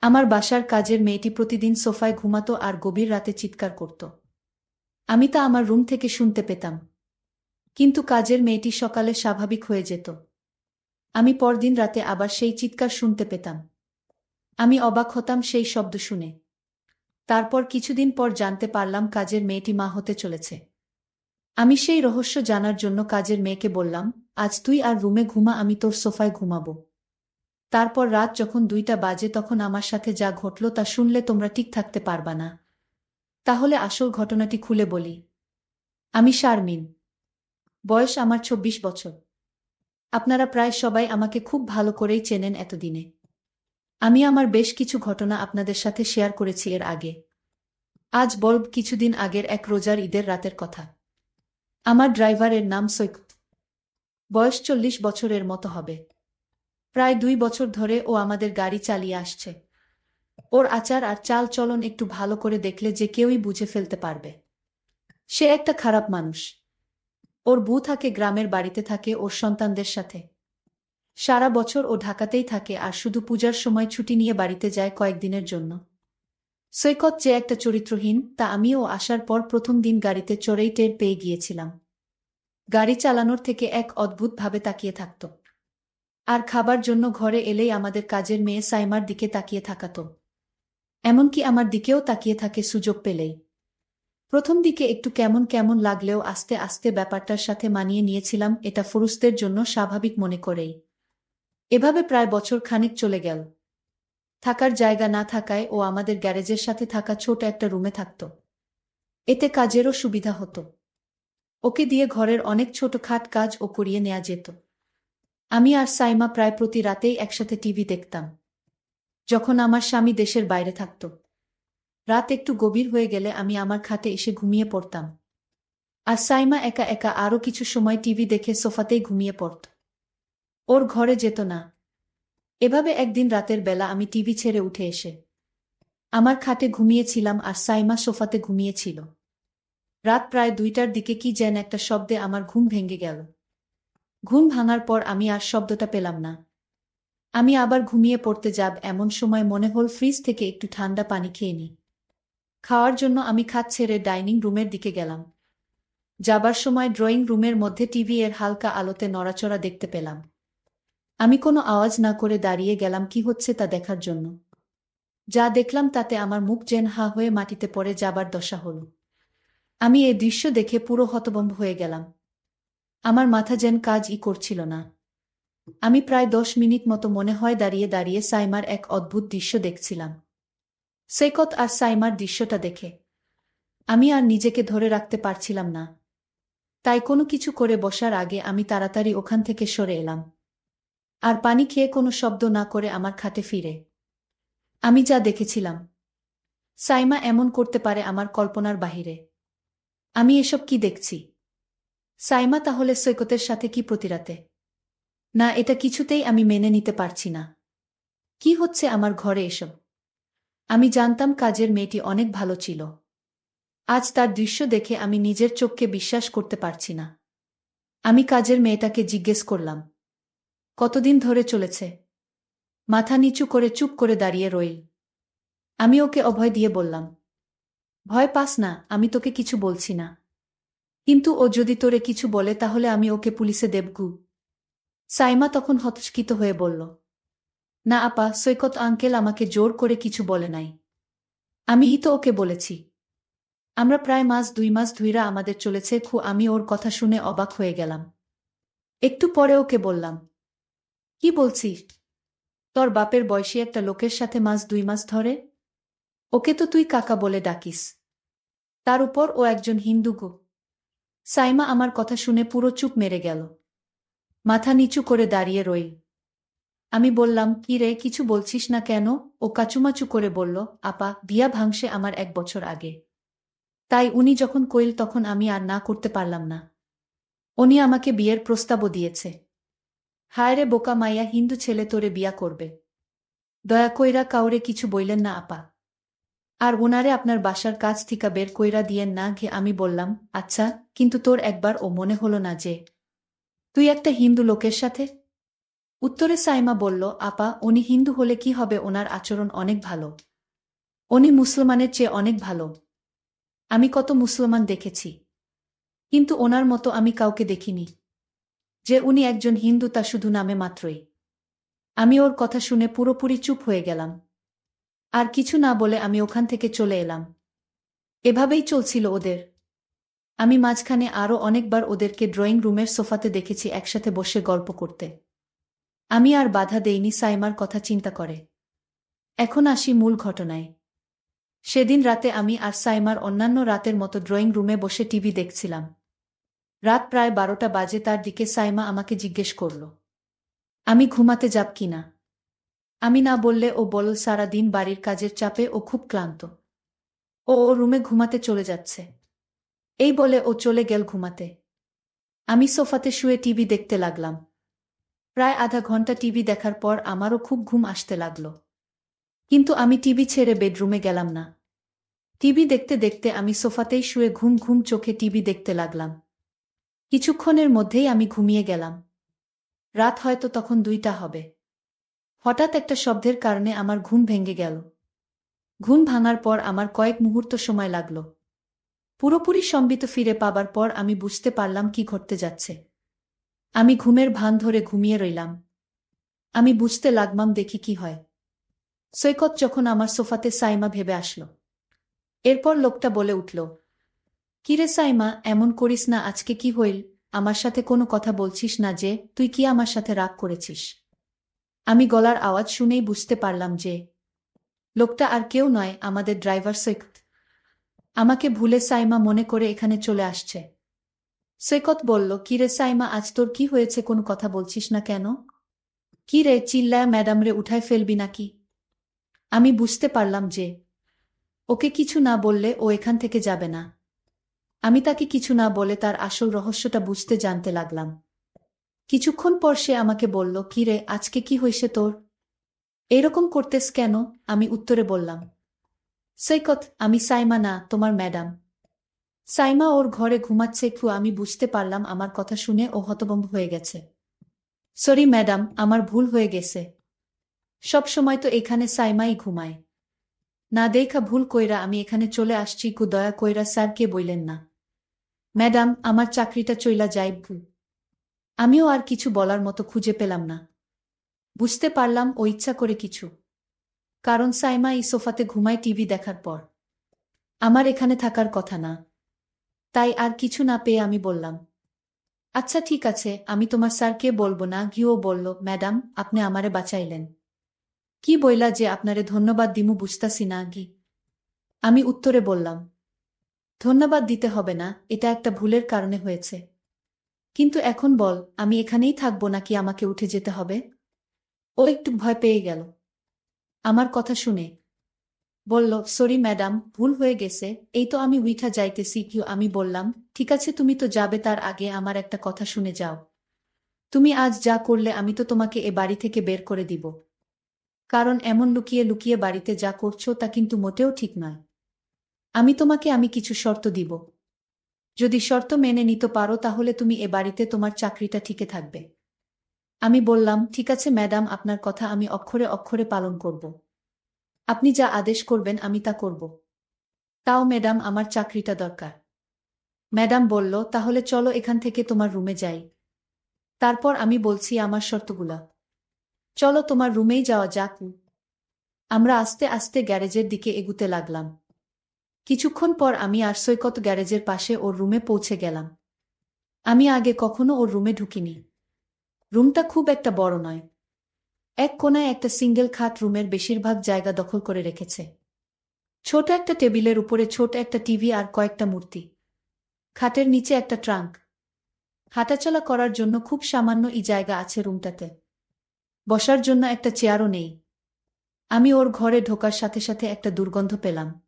আমার বাসার কাজের মেয়েটি প্রতিদিন সোফায় ঘুমাতো আর গভীর রাতে চিৎকার করত। আমি তা আমার রুম থেকে শুনতে পেতাম। কিন্তু কাজের মেয়েটি সকালে স্বাভাবিক হয়ে যেত। আমি পরদিন রাতে আবার সেই চিৎকার শুনতে পেতাম। আমি অবাক হতাম সেই শব্দ শুনে। তারপর কিছুদিন পর জানতে পারলাম কাজের মেয়েটি মা হতে চলেছে। আমি সেই রহস্য জানার জন্য কাজের মেয়েকে বললাম, আজ তুই আর রুমে ঘুমা, আমি তোর সোফায় ঘুমাবো। তারপর রাত যখন দুইটা বাজে তখন আমার সাথে যা ঘটল তা শুনলে তোমরা ঠিক থাকতে পারবা না। তাহলে আসল ঘটনাটি খুলে বলি। আমি শারমিন। বয়স আমার চব্বিশ বছর। আপনারা প্রায় সবাই আমাকে খুব ভালো করেই চেনেন এতদিনে। আমি আমার বেশ কিছু ঘটনা আপনাদের সাথে শেয়ার করেছি এর আগে। আজ বলব কিছুদিন আগের এক রোজার ঈদের রাতের কথা। আমার ড্রাইভারের নাম সৈকত। বয়স চল্লিশ বছরের মতো হবে। প্রায় দুই বছর ধরে ও আমাদের গাড়ি চালিয়ে আসছে। ওর আচার আর চাল চলন একটু ভালো করে দেখলে যে কেউই বুঝে ফেলতে পারবে। সে একটা খারাপ মানুষ। ওর বউ থাকে গ্রামের বাড়িতে থাকে ওর সন্তানদের সাথে। সারা বছর ও ঢাকাতেই থাকে আর শুধু পূজার সময় ছুটি নিয়ে বাড়িতে যায় কয়েকদিনের জন্য। সৈকত যে একটা চরিত্রহীন, তা আমিও আসার পর প্রথম দিন গাড়িতে চড়েই টের পেয়ে গিয়েছিলাম। গাড়ি চালানোর থেকে এক অদ্ভুতভাবে তাকিয়ে থাকত। আর খাবার জন্য ঘরে এলেই আমাদের কাজের মেয়ে সাইমার দিকে তাকিয়ে থাকাত। এমনকি আমার দিকেও তাকিয়ে থাকে সুযোগ পেলেই। প্রথম দিকে একটু কেমন কেমন লাগলেও আস্তে আস্তে ব্যাপারটার সাথে মানিয়ে নিয়েছিলাম এটা ফুরুসদের জন্য স্বাভাবিক মনে করেই। এভাবে প্রায় বছর খানিক চলে গেল। থাকার জায়গা না থাকায় ও আমাদের গ্যারেজের সাথে থাকা ছোট একটা রুমে থাকত। এতে কাজেরও সুবিধা হতো। ওকে দিয়ে ঘরের অনেক ছোট খাট কাজ ও করিয়ে নেওয়া যেত। আমি আর সাইমা প্রায় প্রতি রাতেই একসাথে টিভি দেখতাম, যখন আমার স্বামী দেশের বাইরে থাকত। রাত একটু গভীর হয়ে গেলে আমি আমার খাটে এসে ঘুমিয়ে পড়তাম। আর সাইমা একা একা আরও কিছু সময় টিভি দেখে সোফাতেই ঘুমিয়ে পড়ত। ওর ঘরে যেত না। এভাবে একদিন রাতের বেলা আমি টিভি ছেড়ে উঠে এসে আমার খাটে ঘুমিয়েছিলাম আর সাইমা সোফাতে ঘুমিয়েছিল। রাত প্রায় দুইটার দিকে কি যেন একটা শব্দে আমার ঘুম ভেঙে গেল। ঘুম ভাঙার পর আমি আর শব্দটা পেলাম না। আমি আবার ঘুমিয়ে পড়তে যাব এমন সময় মনে হল ফ্রিজ থেকে একটু ঠান্ডা পানি খেয়ে নিই খাওয়ার জন্য আমি খাট ছেড়ে ডাইনিং রুমের দিকে গেলাম। যাবার সময় ড্রয়িং রুমের মধ্যে টিভি এর হালকা আলোতে নড়াচড়া দেখতে পেলাম। আমি কোনো আওয়াজ না করে দাঁড়িয়ে গেলাম কি হচ্ছে তা দেখার জন্য। যা দেখলাম তাতে আমার মুখ যেন হা হয়ে মাটিতে পড়ে যাবার দশা হল। আমি এ দৃশ্য দেখে পুরো হতবম্ব হয়ে গেলাম। আমার মাথা যেন কাজই করছিল না। আমি প্রায় দশ মিনিট মতো মনে হয় দাঁড়িয়ে দাঁড়িয়ে সাইমার এক অদ্ভুত দৃশ্য দেখছিলাম। সৈকত আর সাইমার দৃশ্যটা দেখে। আমি আর নিজেকে ধরে রাখতে পারছিলাম না। তাই কোনো কিছু করে বসার আগে আমি তাড়াতাড়ি ওখান থেকে সরে এলাম। আর পানি খেয়ে কোনো শব্দ না করে আমার খাটে ফিরে। আমি যা দেখেছিলাম। সাইমা এমন করতে পারে আমার কল্পনার বাহিরে। আমি এসব কি দেখছি? সাইমা, তাহলে সৈকতের সাথে কি প্রতিরাতে? না, এটা কিছুতেই আমি মেনে নিতে পারছি না। কি হচ্ছে আমার ঘরে এসব? আমি জানতাম কাজের মেয়েটি অনেক ভালো ছিল। আজ তার দৃশ্য দেখে আমি নিজের চোখকে বিশ্বাস করতে পারছি না। আমি কাজের মেয়েটাকে জিজ্ঞেস করলাম, কতদিন ধরে চলেছে? মাথা নিচু করে চুপ করে দাঁড়িয়ে রইল। আমি ওকে অভয় দিয়ে বললাম, ভয় পাস না, আমি তোকে কিছু বলছি না। কিন্তু ও যদি তোরে কিছু বলে, তাহলে আমি ওকে পুলিশে দেবগু। সাইমা তখন হতস্কিত হয়ে বলল, না আপা, সৈকত আঙ্কেল আমাকে জোর করে কিছু বলে নাই। আমি হিত ওকে বলেছি। আমরা প্রায় মাস দুই মাস ধুইরা আমাদের চলেছে, খু, আমি ওর কথা শুনে অবাক হয়ে গেলাম। একটু পরে ওকে বললাম, কি বলছিস? তোর বাপের বয়সী একটা লোকের সাথে মাস দুই মাস ধরে? ওকে তো তুই কাকা বলে ডাকিস। তার উপর ও একজন হিন্দু গো। সাইমা আমার কথা শুনে পুরো চুপ মেরে গেল। মাথা নিচু করে দাঁড়িয়ে রইল। আমি বললাম, কি রে, কিছু বলছিস না কেন? ও কাচুমাচু করে বলল, আপা, বিয়া ভাংসে আমার এক বছর আগে। তাই উনি যখন কইল তখন আমি আর না করতে পারলাম না। উনি আমাকে বিয়ের প্রস্তাবও দিয়েছে। হায় রে বোকা মাইয়া, হিন্দু ছেলে তোরে বিয়া করবে। দয়া কইরা কাউরে কিছু বইলেন না, আপা। আর ওনারে আপনার বাসার কাজ থিকা বের কইরা দিয়েন না ঘে আমি বললাম আচ্ছা কিন্তু তোর একবার ও মনে হলো না যে, তুই একটা হিন্দু লোকের সাথে? উত্তরে সাইমা বলল, আপা, উনি হিন্দু হলে কি হবে? ওনার আচরণ অনেক ভালো। উনি মুসলমানের চেয়ে অনেক ভালো। আমি কত মুসলমান দেখেছি। কিন্তু ওনার মতো আমি কাউকে দেখিনি। যে উনি একজন হিন্দু তা শুধু নামে মাত্রই। আমি ওর কথা শুনে পুরোপুরি চুপ হয়ে গেলাম। আর কিছু না বলে আমি ওখান থেকে চলে এলাম। এভাবেই চলছিল ওদের। আমি মাঝখানে আরও অনেকবার ওদেরকে ড্রয়িং রুমের সোফাতে দেখেছি একসাথে বসে গল্প করতে। আমি আর বাধা দেইনি সাইমার কথা চিন্তা করে। এখন আসি মূল ঘটনায়। সেদিন রাতে আমি আর সাইমার অন্যান্য রাতের মতো ড্রয়িং রুমে বসে টিভি দেখছিলাম। রাত প্রায় বারোটা বাজে তার দিকে সাইমা আমাকে জিজ্ঞেস করল, আমি ঘুমাতে যাব কিনা? আমি না বললে ও বল সারা দিন বাড়ির কাজের চাপে ও খুব ক্লান্ত। ও ও রুমে ঘুমাতে চলে যাচ্ছে। এই বলে ও চলে গেল ঘুমাতে। আমি সোফাতে শুয়ে টিভি দেখতে লাগলাম। প্রায় আধা ঘণ্টা টিভি দেখার পর আমারও খুব ঘুম আসতে লাগল। কিন্তু আমি টিভি ছেড়ে বেডরুমে গেলাম না। টিভি দেখতে দেখতে আমি সোফাতেই শুয়ে ঘুম ঘুম চোখে টিভি দেখতে লাগলাম। কিছুক্ষণের মধ্যেই আমি ঘুমিয়ে গেলাম। রাত হয়তো তখন দুইটা হবে। হঠাৎ একটা শব্দের কারণে আমার ঘুম ভেঙে গেল। ঘুম ভাঙার পর আমার কয়েক মুহূর্ত সময় লাগল। পুরোপুরি সম্বিত ফিরে পাবার পর আমি বুঝতে পারলাম কি ঘটতে যাচ্ছে। আমি ঘুমের ভান ধরে ঘুমিয়ে রইলাম। আমি বুঝতে লাগলাম দেখি কি হয়। সৈকত যখন আমার সোফাতে সাইমা ভেবে আসলো। এরপর লোকটা বলে উঠল, কিরে সাইমা, এমন করিস না, আজকে কি হইল? আমার সাথে কোনো কথা বলছিস না যে, তুই কি আমার সাথে রাগ করেছিস? আমি গলার আওয়াজ শুনেই বুঝতে পারলাম যে, লোকটা আর কেউ নয় আমাদের ড্রাইভার সৈকত। আমাকে ভুলে সাইমা মনে করে এখানে চলে আসছে। সৈকত বলল কিরে সাইমা, আজ তোর কি হয়েছে? কোনো কথা বলছিস না কেন? কি রে, চিল্লায় ম্যাডাম রে, উঠায় ফেলবি নাকি? আমি বুঝতে পারলাম যে, ওকে কিছু না বললে ও এখান থেকে যাবে না। আমি তাকে কিছু না বলে তার আসল রহস্যটা বুঝতে জানতে লাগলাম। কিছুক্ষণ পর সে আমাকে বলল কিরে আজকে কি হয়েছে তোর? এরকম করতেস কেন? আমি উত্তরে বললাম, সৈকত, আমি সাইমা না, তোমার ম্যাডাম। সাইমা ওর ঘরে ঘুমাচ্ছে একটু, আমি বুঝতে পারলাম আমার কথা শুনে ও হতবম্ব হয়ে গেছে। সরি ম্যাডাম, আমার ভুল হয়ে গেছে। সব সময় তো এখানে সাইমাই ঘুমায়। না দেখা ভুল কইরা আমি এখানে চলে আসছি, কু দয়া কইরা স্যারকে বইলেন না। ম্যাডাম, আমার চাকরিটা চইলা যাই ভুল আমিও আর কিছু বলার মতো খুঁজে পেলাম না। বুঝতে পারলাম ও ইচ্ছা করে কিছু। কারণ সাইমা এই সোফাতে ঘুমায় টিভি দেখার পর। আমার এখানে থাকার কথা না। তাই আর কিছু না পেয়ে আমি বললাম আচ্ছা ঠিক আছে, আমি তোমার স্যারকে বলব না। গিয়েও বলল, ম্যাডাম, আপনি আমারে বাঁচাইলেন। কি বইলা যে আপনারে ধন্যবাদ দিমু বুঝতাছি না, গি আমি উত্তরে বললাম, ধন্যবাদ দিতে হবে না, এটা একটা ভুলের কারণে হয়েছে। কিন্তু এখন বল, আমি এখানেই থাকব নাকি আমাকে উঠে যেতে হবে? ও একটু ভয় পেয়ে গেল। আমার কথা শুনে। বলল, সরি ম্যাডাম, ভুল হয়ে গেছে। এই তো আমি উইঠা যাইতেছি, কিউ, আমি বললাম, ঠিক আছে, তুমি তো যাবে তার আগে আমার একটা কথা শুনে যাও। তুমি আজ যা করলে আমি তো তোমাকে এ বাড়ি থেকে বের করে দিব। কারণ এমন লুকিয়ে লুকিয়ে বাড়িতে যা করছ তা কিন্তু মোটেও ঠিক নয়। আমি তোমাকে আমি কিছু শর্ত দিব। যদি শর্ত মেনে নিতে পারো, তাহলে তুমি এ বাড়িতে তোমার চাকরিটা ঠিকে থাকবে। আমি বললাম, ঠিক আছে ম্যাডাম, আপনার কথা আমি অক্ষরে অক্ষরে পালন করব। আপনি যা আদেশ করবেন, আমি তা করব। তাও ম্যাডাম, আমার চাকরিটা দরকার। ম্যাডাম বলল, তাহলে চলো এখান থেকে তোমার রুমে যাই। তারপর আমি বলছি, আমার শর্তগুলা। চলো তোমার রুমেই যাওয়া যাক। আমরা আস্তে আস্তে গ্যারেজের দিকে এগুতে লাগলাম। কিছুক্ষণ পর আমি আর সৈকত গ্যারেজের পাশে ওর রুমে পৌঁছে গেলাম। আমি আগে কখনো ওর রুমে ঢুকিনি। রুমটা খুব একটা বড় নয়। এক কোনায় একটা সিঙ্গেল খাট রুমের বেশিরভাগ জায়গা দখল করে রেখেছে। ছোট একটা টেবিলের উপরে ছোট একটা টিভি আর কয়েকটা মূর্তি। খাটের নিচে একটা ট্রাঙ্ক। হাঁটাচলা করার জন্য খুব সামান্য ই জায়গা আছে রুমটাতে। বসার জন্য একটা চেয়ারও নেই। আমি ওর ঘরে ঢোকার সাথে সাথে একটা দুর্গন্ধ পেলাম।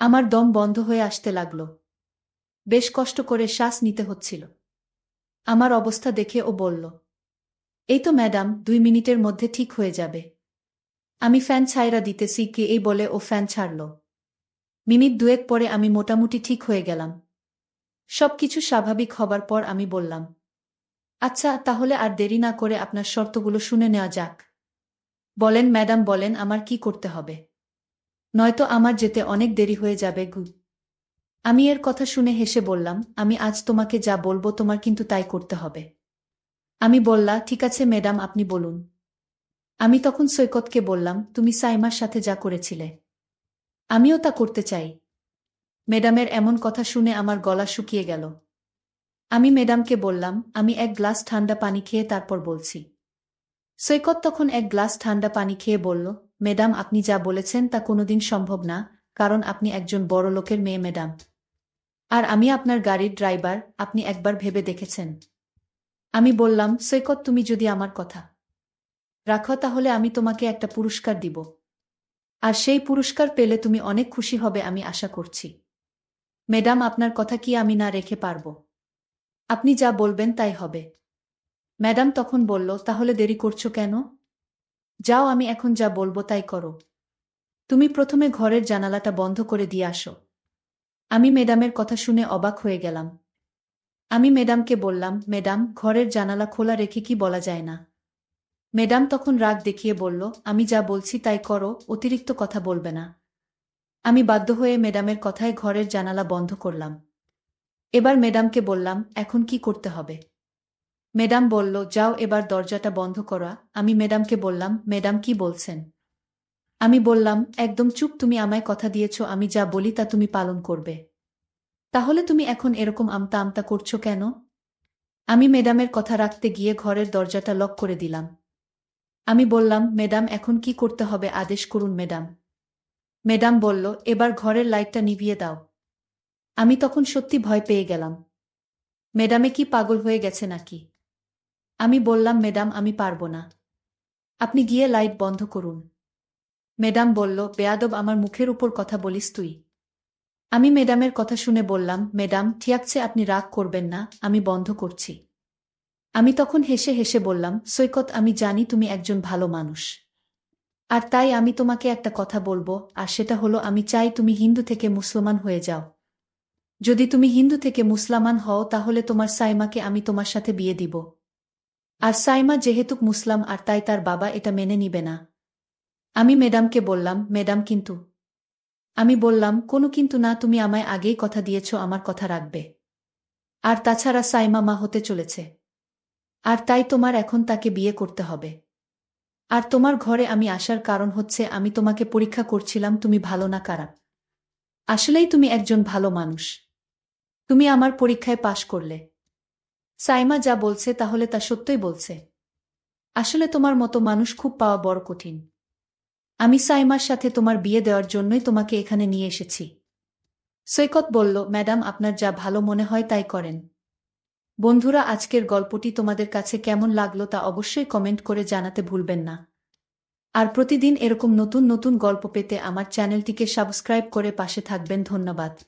আমার দম বন্ধ হয়ে আসতে লাগল। বেশ কষ্ট করে শ্বাস নিতে হচ্ছিল। আমার অবস্থা দেখে ও বলল, এই তো ম্যাডাম, দুই মিনিটের মধ্যে ঠিক হয়ে যাবে। আমি ফ্যান ছাইরা দিতেছি, কে এই বলে ও ফ্যান ছাড়ল। মিনিট দুয়েক পরে আমি মোটামুটি ঠিক হয়ে গেলাম। সব কিছু স্বাভাবিক হবার পর আমি বললাম আচ্ছা তাহলে আর দেরি না করে আপনার শর্তগুলো শুনে নেওয়া যাক। বলেন, ম্যাডাম বলেন, আমার কি করতে হবে? নয়তো আমার যেতে অনেক দেরি হয়ে যাবে, গু। আমি এর কথা শুনে হেসে বললাম, আমি আজ তোমাকে যা বলব তোমার কিন্তু তাই করতে হবে। আমি বললা, ঠিক আছে ম্যাডাম, আপনি বলুন। আমি তখন সৈকতকে বললাম, তুমি সাইমার সাথে যা করেছিলে। আমিও তা করতে চাই। ম্যাডামের এমন কথা শুনে আমার গলা শুকিয়ে গেল। আমি ম্যাডামকে বললাম, আমি এক গ্লাস ঠান্ডা পানি খেয়ে তারপর বলছি। সৈকত তখন এক গ্লাস ঠান্ডা পানি খেয়ে বলল ম্যাডাম, আপনি যা বলেছেন তা কোনোদিন সম্ভব না, কারণ আপনি একজন বড় লোকের মেয়ে, ম্যাডাম। আর আমি আপনার গাড়ির ড্রাইভার, আপনি একবার ভেবে দেখেছেন। আমি বললাম, সৈকত, তুমি যদি আমার কথা রাখো, তাহলে আমি তোমাকে একটা পুরস্কার দিব। আর সেই পুরস্কার পেলে তুমি অনেক খুশি হবে, আমি আশা করছি। ম্যাডাম, আপনার কথা কি আমি না রেখে পারব? আপনি যা বলবেন তাই হবে। ম্যাডাম তখন বলল, তাহলে দেরি করছ কেন? যাও, আমি এখন যা বলব তাই করো। তুমি প্রথমে ঘরের জানালাটা বন্ধ করে দিয়ে আসো। আমি ম্যাডামের কথা শুনে অবাক হয়ে গেলাম। আমি ম্যাডামকে বললাম, ম্যাডাম, ঘরের জানালা খোলা রেখে কি বলা যায় না? ম্যাডাম তখন রাগ দেখিয়ে বলল, আমি যা বলছি তাই করো, অতিরিক্ত কথা বলবে না। আমি বাধ্য হয়ে ম্যাডামের কথায় ঘরের জানালা বন্ধ করলাম। এবার ম্যাডামকে বললাম, এখন কি করতে হবে? ম্যাডাম বলল, যাও এবার দরজাটা বন্ধ করা। আমি ম্যাডামকে বললাম, ম্যাডাম কি বলছেন? আমি বললাম, একদম চুপ, তুমি আমায় কথা দিয়েছ, আমি যা বলি তা তুমি পালন করবে। তাহলে তুমি এখন এরকম আমতা আমতা করছ কেন? আমি ম্যাডামের কথা রাখতে গিয়ে ঘরের দরজাটা লক করে দিলাম। আমি বললাম, ম্যাডাম, এখন কি করতে হবে আদেশ করুন ম্যাডাম। ম্যাডাম বলল, এবার ঘরের লাইটটা নিভিয়ে দাও। আমি তখন সত্যি ভয় পেয়ে গেলাম। ম্যাডামে কি পাগল হয়ে গেছে নাকি? আমি বললাম, ম্যাডাম, আমি পারব না। আপনি গিয়ে লাইট বন্ধ করুন। ম্যাডাম বলল, বেয়াদব, আমার মুখের উপর কথা বলিস তুই? আমি ম্যাডামের কথা শুনে বললাম, ম্যাডাম ঠিয়াকছে আপনি রাগ করবেন না, আমি বন্ধ করছি। আমি তখন হেসে হেসে বললাম, সৈকত, আমি জানি তুমি একজন ভালো মানুষ। আর তাই আমি তোমাকে একটা কথা বলব, আর সেটা হলো, আমি চাই তুমি হিন্দু থেকে মুসলমান হয়ে যাও। যদি তুমি হিন্দু থেকে মুসলমান হও, তাহলে তোমার সাইমাকে আমি তোমার সাথে বিয়ে দিব। আর সাইমা যেহেতু মুসলাম আর তাই তার বাবা এটা মেনে নিবে না। আমি ম্যাডামকে বললাম, ম্যাডাম, কিন্তু আমি বললাম, কোনো কিন্তু না, তুমি আমায় আগেই কথা দিয়েছ, আমার কথা রাখবে। আর তাছাড়া সাইমা মা হতে চলেছে। আর তাই তোমার এখন তাকে বিয়ে করতে হবে। আর তোমার ঘরে আমি আসার কারণ হচ্ছে আমি তোমাকে পরীক্ষা করছিলাম, তুমি ভালো না খারাপ। আসলেই তুমি একজন ভালো মানুষ। তুমি আমার পরীক্ষায় পাশ করলে। সাইমা যা বলছে তাহলে তা সত্যই বলছে। আসলে তোমার মতো মানুষ খুব পাওয়া বড় কঠিন। আমি সাইমার সাথে তোমার বিয়ে দেওয়ার জন্যই তোমাকে এখানে নিয়ে এসেছি। সৈকত বলল, ম্যাডাম, আপনার যা ভালো মনে হয় তাই করেন। বন্ধুরা, আজকের গল্পটি তোমাদের কাছে কেমন লাগল তা অবশ্যই কমেন্ট করে জানাতে ভুলবেন না। আর প্রতিদিন এরকম নতুন নতুন গল্প পেতে আমার চ্যানেলটিকে সাবস্ক্রাইব করে পাশে থাকবেন। ধন্যবাদ।